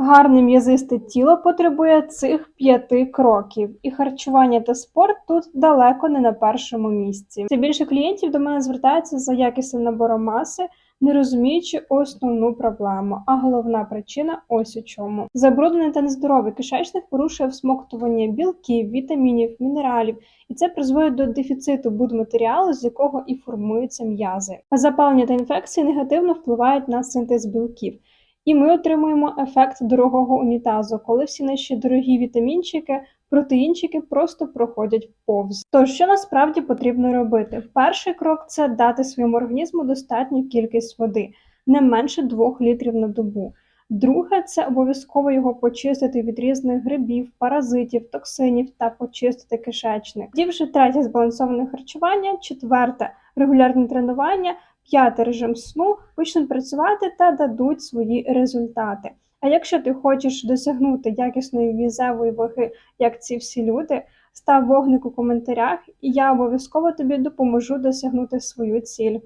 Гарне м'язисте тіло потребує цих п'яти кроків, і харчування та спорт тут далеко не на першому місці. Все більше клієнтів до мене звертаються за якісним набором маси, не розуміючи основну проблему. А головна причина ось у чому: забруднений та нездоровий кишечник порушує всмоктування білків, вітамінів, мінералів, і це призводить до дефіциту будматеріалу, з якого і формуються м'язи. Запалення та інфекції негативно впливають на синтез білків. І ми отримуємо ефект дорогого унітазу, коли всі наші дорогі вітамінчики, протеїнчики просто проходять повз. Тож, що насправді потрібно робити? Перший крок це дати своєму організму достатню кількість води, не менше 2 літрів на добу. Друге, це обов'язково його почистити від різних грибів, паразитів, токсинів та почистити кишечник. Тоді третє збалансоване харчування, четверте регулярне тренування, п'ятий режим сну почнуть працювати та дадуть свої результати. А якщо ти хочеш досягнути якісної візевої ваги, як ці всі люди, став вогник у коментарях, і я обов'язково тобі допоможу досягнути свою ціль.